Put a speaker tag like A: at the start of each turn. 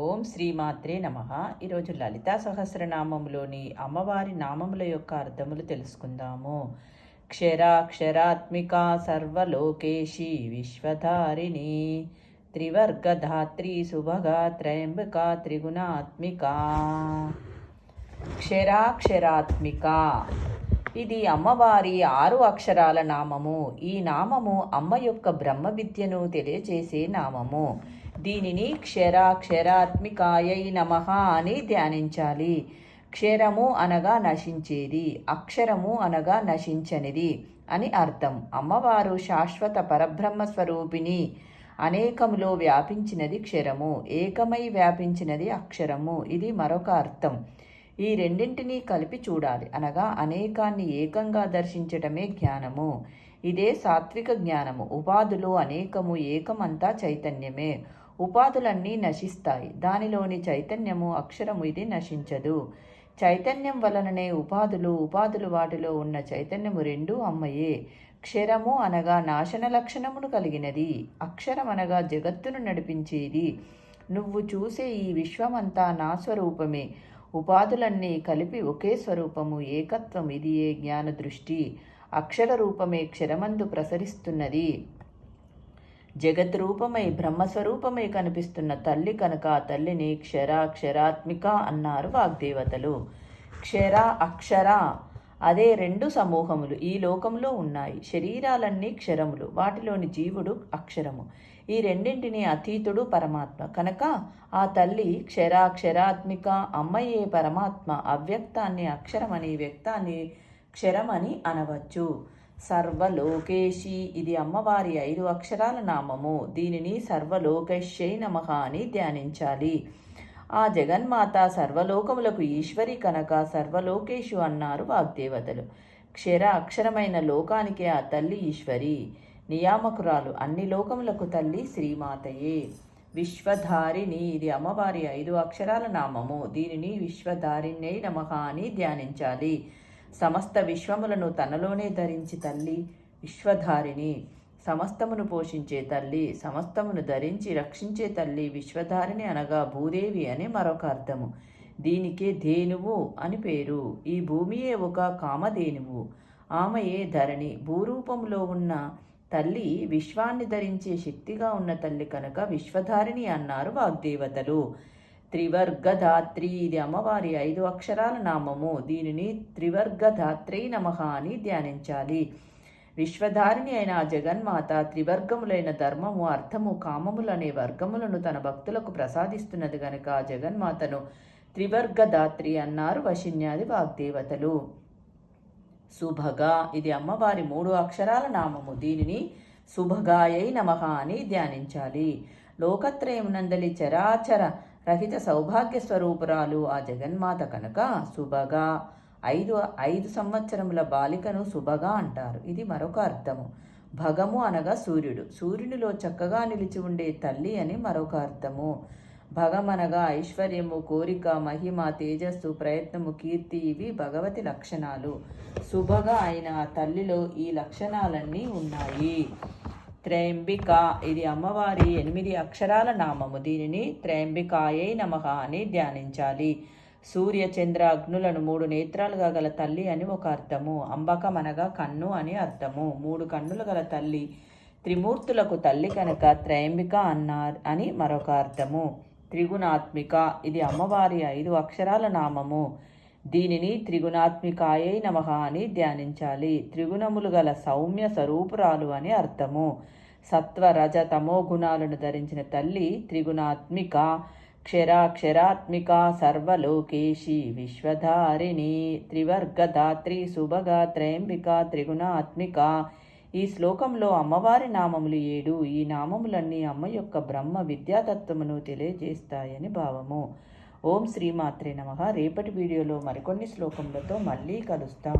A: ఓం శ్రీమాత్రే నమ. ఈరోజు లలితా సహస్రనామంలోని అమ్మవారి నామముల యొక్క అర్థములు తెలుసుకుందాము. క్షరాక్షరాత్మిక సర్వలోకేశి విశ్వధారిణి త్రివర్గధాత్రి సుభగా త్రయంబక త్రిగుణాత్మిక. క్షరాక్షరాత్మిక ఇది అమ్మవారి ఆరు అక్షరాల నామము. ఈ నామము అమ్మ యొక్క బ్రహ్మ విద్యను తెలియజేసే నామము. దీనిని క్షరాక్షరాత్మికాయై నమ అని ధ్యానించాలి. క్షరము అనగా నశించేది అక్షరము అనగా నశించనిది అని అర్థం. అమ్మవారు శాశ్వత పరబ్రహ్మ స్వరూపిణి. అనేకములో వ్యాపించినది క్షరము ఏకమై వ్యాపించినది అక్షరము. ఇది మరొక అర్థం. ఈ రెండింటినీ కలిపి చూడాలి. అనగా అనేకాన్ని ఏకంగా దర్శించటమే జ్ఞానము. ఇదే సాత్విక జ్ఞానము. ఉపాధులు అనేకము ఏకమంతా చైతన్యమే. ఉపాధులన్నీ నశిస్తాయి. దానిలోని చైతన్యము అక్షరము ఇది నశించదు. చైతన్యం వలననే ఉపాధులు ఉపాధులు వాటిలో ఉన్న చైతన్యము రెండూ అమ్మయే. క్షరము అనగా నాశన లక్షణమును కలిగినది. అక్షరం అనగా జగత్తును నడిపించేది. నువ్వు చూసే ఈ విశ్వమంతా నా స్వరూపమే. ఉపాధులన్నీ కలిపి ఒకే స్వరూపము ఏకత్వం ఇది ఏ జ్ఞాన దృష్టి అక్షర రూపమే క్షరమందు ప్రసరిస్తున్నది. జగత్ రూపమై బ్రహ్మస్వరూపమై కనిపిస్తున్న తల్లి కనుక ఆ తల్లిని క్షర క్షరాత్మిక అన్నారు వాగ్దేవతలు. క్షర అక్షర అదే రెండు సమూహములు ఈ లోకంలో ఉన్నాయి. శరీరాలన్నీ క్షరములు వాటిలోని జీవుడు అక్షరము. ఈ రెండింటిని అతీతుడు పరమాత్మ. కనుక ఆ తల్లి క్షరాక్షరాత్మిక అమ్మయ్యే పరమాత్మ అవ్యక్తాన్ని అక్షరమని వ్యక్తాన్ని క్షరమని అనవచ్చు. సర్వలోకేశి ఇది అమ్మవారి ఐదు అక్షరాల నామము. దీనిని సర్వలోకేశ్యై నమ అని ధ్యానించాలి. ఆ జగన్మాత సర్వలోకములకు ఈశ్వరి కనుక సర్వలోకేషు అన్నారు వాగ్దేవతలు. క్షర అక్షరమైన లోకానికి ఆ తల్లి ఈశ్వరి. నియామకురాలు అన్ని లోకములకు తల్లి శ్రీమాతయే. విశ్వధారిణి ఇది అమ్మవారి ఐదు అక్షరాల నామము. దీనిని విశ్వధారిణ్యై నమః అని ధ్యానించాలి. సమస్త విశ్వములను తనలోనే ధరించి తల్లి విశ్వధారిణి. సమస్తమును పోషించే తల్లి సమస్తమును ధరించి రక్షించే తల్లి విశ్వధారిణి అనగా భూదేవి అని మరొక అర్థము. దీనికే ధేనువు అని పేరు. ఈ భూమియే ఒక కామధేనువు. ఆమెయే ధరణి. భూరూపంలో ఉన్న తల్లి విశ్వాన్ని ధరించే శక్తిగా ఉన్న తల్లి కనుక విశ్వధారిణి అన్నారు వాగ్దేవతలు. త్రివర్గధాత్రి ఇది అమ్మవారి ఐదు అక్షరాల నామము. దీనిని త్రివర్గధాత్రి నమః అని ధ్యానించాలి. విశ్వధారిణి అయిన ఆ జగన్మాత త్రివర్గములైన ధర్మము అర్థము కామములు అనే వర్గములను తన భక్తులకు ప్రసాదిస్తున్నది గనుక ఆ జగన్మాతను త్రివర్గధాత్రి అన్నారు వశిన్యాది వాగ్దేవతలు. శుభగా ఇది అమ్మవారి మూడు అక్షరాల నామము. దీనిని శుభగాయై నమ అని ధ్యానించాలి. లోకత్రయమునందలి చరాచర రహిత సౌభాగ్య స్వరూపురాలు ఆ జగన్మాత కనుక శుభగా. ఐదు ఐదు సంవత్సరముల బాలికను శుభగా అంటారు. ఇది మరొక అర్థము. భగము అనగా సూర్యుడు. సూర్యునిలో చక్కగా నిలిచి ఉండే తల్లి అని మరొక అర్థము. భగమనగా ఐశ్వర్యము కోరిక మహిమ తేజస్సు ప్రయత్నము కీర్తి ఇవి భగవతి లక్షణాలు. శుభగా అయిన తల్లిలో ఈ లక్షణాలన్నీ ఉన్నాయి. త్రయంబిక ఇది అమ్మవారి ఎనిమిది అక్షరాల నామము. దీనిని త్రయంబికాయై నమ అని ధ్యానించాలి. సూర్య చంద్ర అగ్నులను మూడు నేత్రాలుగా గల తల్లి అని ఒక అర్థము. అంబకం అనగా కన్ను అని అర్థము. మూడు కన్నులు గల తల్లి త్రిమూర్తులకు తల్లి కనుక త్రయంబిక అన్నారు అని మరొక అర్థము. త్రిగుణాత్మిక. ఇది అమ్మవారి ఐదు అక్షరాల నామము. దీనిని త్రిగుణాత్మికాయై నమ అని ధ్యానించాలి. త్రిగుణములు గల సౌమ్య స్వరూపురాలు అని అర్థము. సత్వ రజ తమో గుణాలను ధరించిన తల్లి త్రిగుణాత్మిక. క్షరాక్షరాత్మిక సర్వలోకేశి విశ్వధారిణి. త్రివర్గధాత్రి సుభగ త్రయంబిక త్రిగుణాత్మిక. ఈ శ్లోకంలో అమ్మవారి నామములు ఏడు. ఈ నామములన్నీ అమ్మ యొక్క బ్రహ్మ విద్యాతత్వమును తెలియజేస్తాయని భావము. ఓం శ్రీమాత్రే నమ. రేపటి వీడియోలో మరికొన్ని శ్లోకములతో మళ్ళీ కలుస్తాం.